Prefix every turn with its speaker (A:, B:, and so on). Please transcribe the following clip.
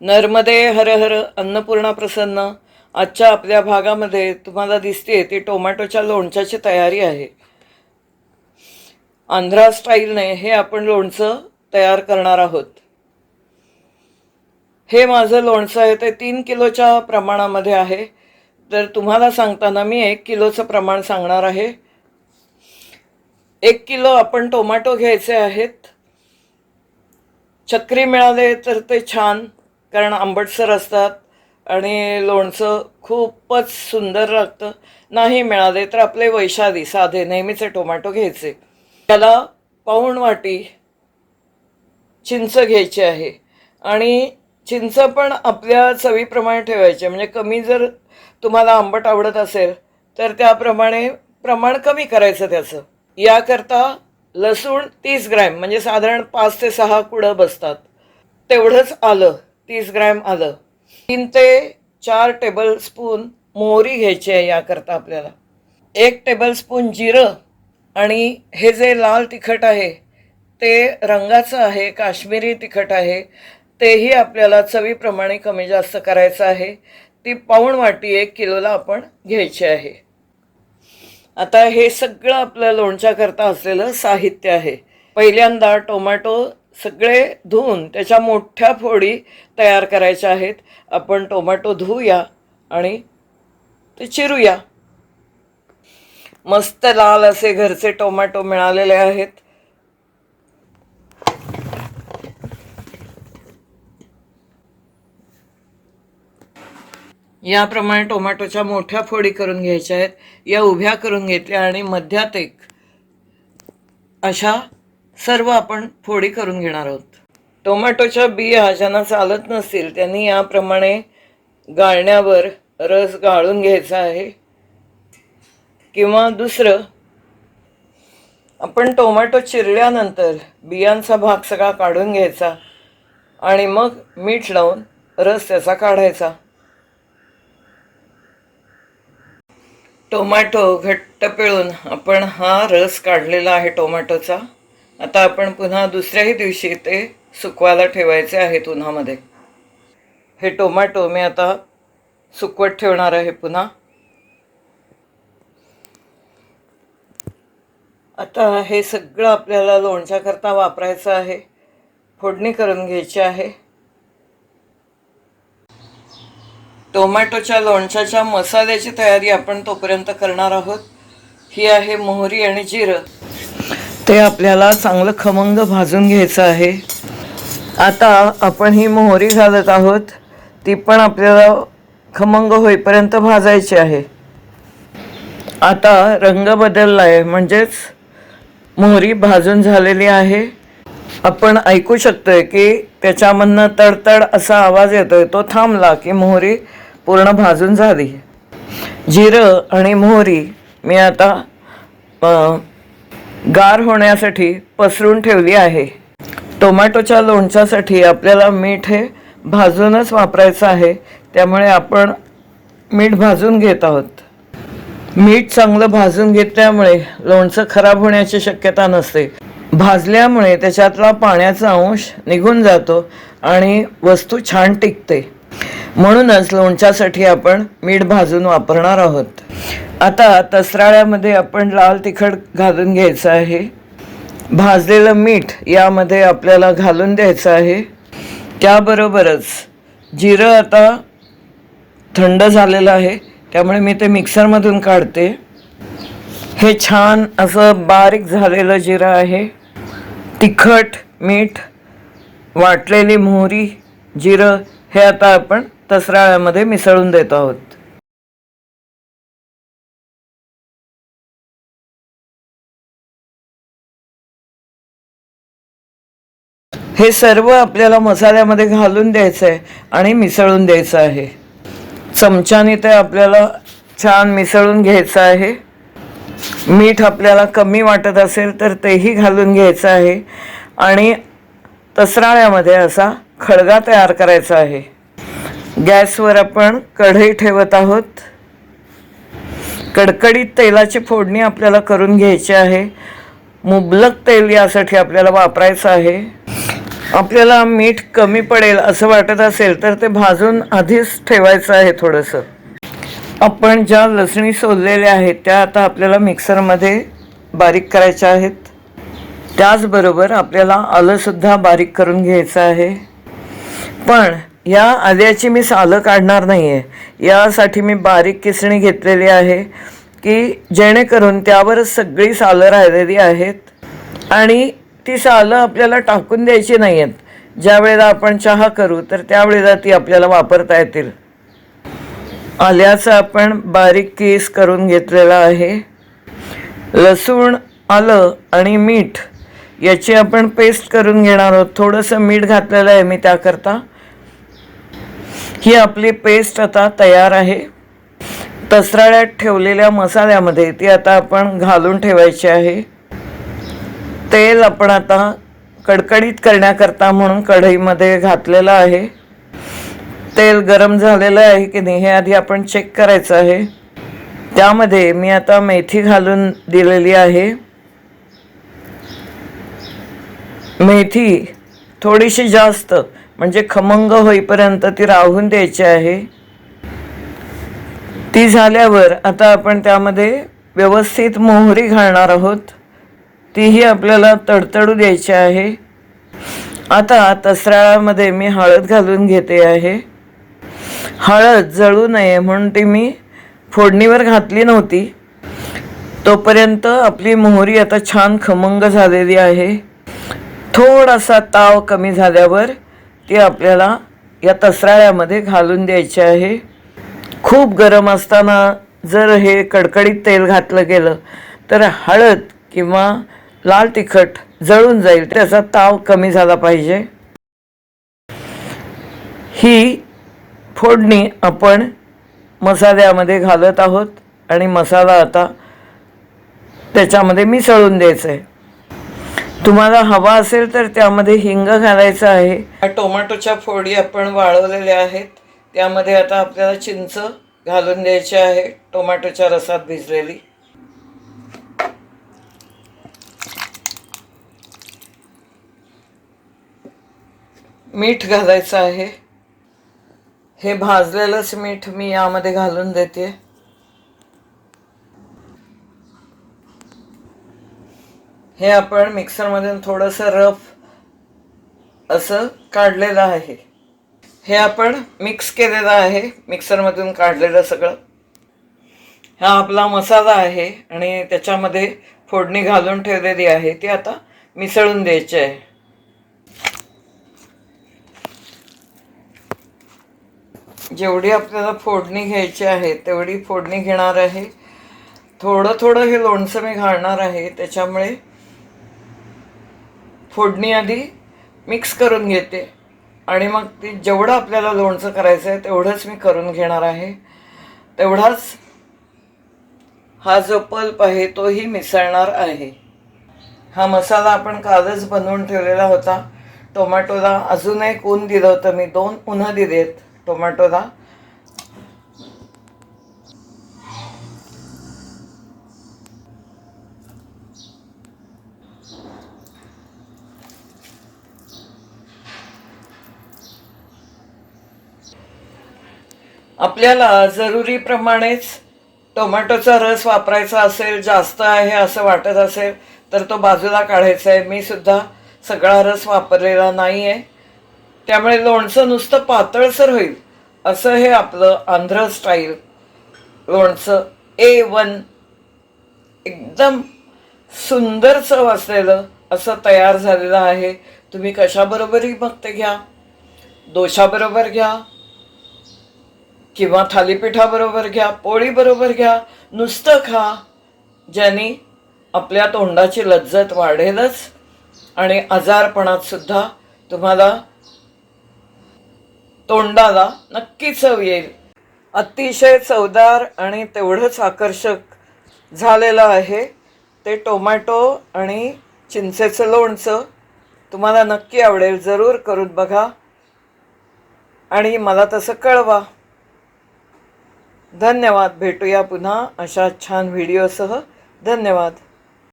A: नर्मदे हर हर अन्नपूर्णा प्रसन्न. आजच्या आपल्या भागामध्ये तुम्हाला दिसते ती टोमॅटोच्या लोणच्याची तयारी आहे. आंध्रा स्टाईलने हे आपण लोणचं तयार करणार आहोत. हे माझं लोणचं आहे ते तीन किलोच्या प्रमाणामध्ये आहे. तर तुम्हाला सांगताना मी एक किलोचं प्रमाण सांगणार आहे. एक किलो आपण टोमॅटो घ्यायचे आहेत. चक्री मिळाले तर ते छान. कारण आंबटसर असतात आणि लोणचं खूपच सुंदर लागतं. नाही मिळाले तर आपले वैशाली साधे नेहमीचे टोमॅटो घ्यायचे. त्याला पाऊण वाटी चिंच घ्यायची आहे. आणि चिंच पण आपल्या चवीप्रमाणे ठेवायचे. म्हणजे कमी जर तुम्हाला आंबट आवडत असेल तर त्याप्रमाणे प्रमाण कमी करायचं त्याचं. याकरता लसूण तीस ग्रॅम म्हणजे साधारण पाच ते सहा कुडं बसतात. तेवढंच आलं. तीस ग्रॅम आलं. तीन ते चार टेबलस्पून मोहरी घ्यायची आहे याकरता आपल्याला. एक टेबलस्पून जिरं आणि हे जे लाल तिखट आहे ते रंगाचं आहे काश्मीरी तिखट आहे तेही आपल्याला चवीप्रमाणे कमी जास्त करायचं आहे. ती पाऊण वाटी एक किलोला आपण घ्यायची आहे. आता हे सगळं आपल्या लोणच्याकरता असलेलं साहित्य आहे. पहिल्यांदा टोमॅटो सगळे धुवून त्याच्या मोठ्या फोडी तयार करायच्या आहेत. आपण टोमॅटो धुवूया आणि ते चिरूया. मस्त लाल असे घरचे टोमॅटो मिळालेले आहेत. याप्रमाणे टोमॅटोच्या मोठ्या फोडी करून घ्यायच्या आहेत. या उभ्या करून घेतल्या आणि मध्यात एक अशा सर्व आपण फोडी करून घेणार आहोत. टोमॅटोच्या बिया ज्यांना चालत नसतील त्यांनी याप्रमाणे गाळण्यावर रस गाळून घ्यायचा आहे. किंवा दुसरं आपण टोमॅटो चिरल्यानंतर बियांचा भाग सगळा काढून घ्यायचा आणि मग मीठ लावून रस त्याचा काढायचा. टोमॅटो घट्ट पिळून आपण हा रस काढलेला आहे टोमॅटोचा. आता आपण पुन्हा दुसऱ्याही दिवशी ते सुकवायला ठेवायचे आहेत उन्हामध्ये. हे टोमॅटो मी आता सुकवत ठेवणार आहे पुन्हा. आता हे सगळं आपल्याला लोणच्याकरता वापरायचं आहे. फोडणी करून घ्यायची आहे. टोमॅटोच्या लोणच्याच्या मसाल्याची तयारी आपण तोपर्यंत करणार आहोत. ही आहे मोहरी आणि जिरं. ते आपल्याला चांगलं खमंग भाजून घ्यायचं आहे. आता आपण ही मोहरी घालत आहोत. ती पण आपल्याला खमंग होईपर्यंत भाजायची आहे. आता रंग बदलला आहे म्हणजेच मोहरी भाजून झालेली आहे. आपण ऐकू शकतोय की त्याच्यामधनं तडतड असा आवाज येतोय तो थांबला की मोहरी पूर्ण भाजून झाली. जिरं आणि मोहरी मी आता गार होण्यासाठी पसरून ठेवली आहे. टोमॅटोच्या लोणच्यासाठी आपल्याला मीठ हे भाजूनच वापरायचं आहे. त्यामुळे आपण मीठ भाजून घेत आहोत. मीठ चांगलं भाजून घेतल्यामुळे लोणचं खराब होण्याची शक्यता नसते. भाजल्यामुळे त्याच्यातला पाण्याचा अंश निघून जातो आणि वस्तू छान टिकते. म्हणूनच लोणच्यासाठी आपण मीठ भाजून वापरणार आहोत. आता तसराळ्यामध्ये आपण लाल तिखट घालून घ्यायचं आहे. भाजलेलं मीठ यामध्ये आपल्याला घालून द्यायचं आहे. त्याबरोबरच जिरं आता थंड झालेलं आहे त्यामुळे मी ते मिक्सरमधून काढते. हे छान असं बारीक झालेलं जिरं आहे. तिखट मीठ वाटलेली मोहरी जिरं हे आता आपण तसराळ्यामध्ये मिसळून देत आहोत. हे सर्व आपल्याला मसाल्यामध्ये घालून द्यायचं आहे आणि मिसळून द्यायचं आहे. चमच्याने ते आपल्याला छान मिसळून घ्यायचं आहे. मीठ आपल्याला कमी वाटत असेल तर तेही घालून घ्यायचं आहे. आणि तसराळ्यामध्ये असा खळगा तयार करायचा आहे. गॅसवर आपण कढई ठेवत आहोत. कडकडीत तेलाची फोडणी आपल्याला करून घ्यायची आहे. मुबलक तेल यासाठी आपल्याला वापरायचं आहे. आपल्याला मीठ कमी पडेल असं वाटत असेल तर ते भाजून आधीच ठेवायचं आहे थोडंसं. आपण ज्या लसणी सोललेल्या आहेत त्या आता आपल्याला मिक्सरमध्ये बारीक करायच्या आहेत. त्याचबरोबर आपल्याला आलंसुद्धा बारीक करून घ्यायचं आहे. पण या आल्याची मी सालं काढणार नाही आहे यासाठी मी बारीक किसणी घेतलेली आहे की जेणेकरून त्यावरच सगळी सालं राहिलेली आहेत आणि ती सालं आपल्याला टाकून द्यायची नाही आहेत ज्या वेळेला आपण चहा करू तर त्यावेळेला ती आपल्याला वापरता येतील. आल्याचं आपण बारीक केस करून घेतलेला आहे. लसूण आलं आणि मीठ याची आपण पेस्ट करून घेणार आहोत. थोडंसं मीठ घातलेलं आहे मी त्याकरता. ही आपली पेस्ट आता तयार आहे. तसराळ्यात ठेवलेल्या मसाल्यामध्ये ती आता आपण घालून ठेवायची आहे. तेल आपण आता कडकडीत करण्याकरता म्हणून कढईमध्ये घातलेलं आहे. तेल गरम झालेलं आहे की नाही हे आधी आपण चेक करायचं आहे. त्यामध्ये मी आता मेथी घालून दिलेली आहे. मेथी थोडीशी जास्त म्हणजे खमंग होईपर्यंत ती राहून द्यायची आहे. ती झाल्यावर आता आपण त्यामध्ये व्यवस्थित मोहरी घालणार आहोत. तीही आपल्याला तडतडू द्यायची आहे. आता तसराळामध्ये मी हळद घालून घेते आहे. हळद जळू नये म्हणून ती मी फोडणीवर घातली नव्हती. तोपर्यंत आपली मोहरी आता छान खमंग झालेली आहे. थोडासा ताव कमी झाल्यावर ती आपल्याला या तसराळ्यामध्ये घालून द्यायची आहे. खूप गरम असताना जर हे कडकडीत तेल घातलं गेलं तर हळद किंवा लाल तिखट जळून जाईल त्याचा ताव कमी झाला पाहिजे. ही फोडणी आपण मसाल्यामध्ये घालत आहोत आणि मसाला आता त्याच्यामध्ये मिसळून द्यायचं आहे. तुम्हाला हवा असेल तर त्यामध्ये हिंग घालायचं आहे. टोमॅटोच्या फोडी आपण वाळवलेल्या आहेत. त्यामध्ये आता आपल्याला चिंच घालून द्यायची आहे. टोमॅटोच्या रसात भिजलेली. मीठ घालायचं आहे. हे भाजलेलंच मीठ मी यामध्ये घालून देते. हे आपण मिक्सरमधून थोडंसं रफ असं काढलेलं आहे. हे आपण मिक्स केलेलं आहे मिक्सरमधून काढलेलं सगळं. हा आपला मसाला आहे आणि त्याच्यामध्ये फोडणी घालून ठेवलेली आहे ती आता मिसळून द्यायची आहे. जेवढी आपल्याला फोडणी घ्यायची आहे तेवढी फोडणी घेणार आहे. थोडं थोडं हे लोणचं मी घालणार आहे त्याच्यामुळे फोडणी आधी मिक्स करून घेते. आणि मग ती जेवढं आपल्याला लोणचं करायचं आहे तेवढंच मी करून घेणार आहे. तेवढाच हा जो पल्प आहे तोही मिसळणार आहे. हा मसाला आपण कालच बनवून ठेवलेला होता. टोमॅटोला अजून एक ऊन दिलं होतं मी दोन उन्हं दिलेत टोमॅटोला. आपल्याला जरुरीप्रमाणेच टोमॅटोचा रस वापरायचा असेल जास्त आहे असं वाटत असेल तर तो बाजूला काढायचा आहे. मी सुद्धा सगळा रस वापरलेला नाही आहे त्यामुळे लोणचं नुसतं पातळसर होईल असं हे आपलं आंध्र स्टाईल लोणचं. ए वन एकदम सुंदर चव असलेलं असं तयार झालेलं आहे. तुम्ही कशाबरोबरही मग ते घ्या. दोशाबरोबर घ्या. किंवा थालीपीठाबरोबर घ्या पोळीबरोबर घ्या नुसतं खा ज्याने आपल्या तोंडाची लज्जत वाढेलच. आणि आजारपणात सुद्धा तुम्हाला तोंडाला नक्की चव येईल. अतिशय चवदार आणि तेवढंच आकर्षक झालेलं आहे ते टोमॅटो आणि चिंचेचं लोणचं. तुम्हाला नक्की आवडेल जरूर करून बघा. आणि मला तसं कळवा. धन्यवाद. भेटूया पुन्हा अशा छान व्हिडिओसह धन्यवाद.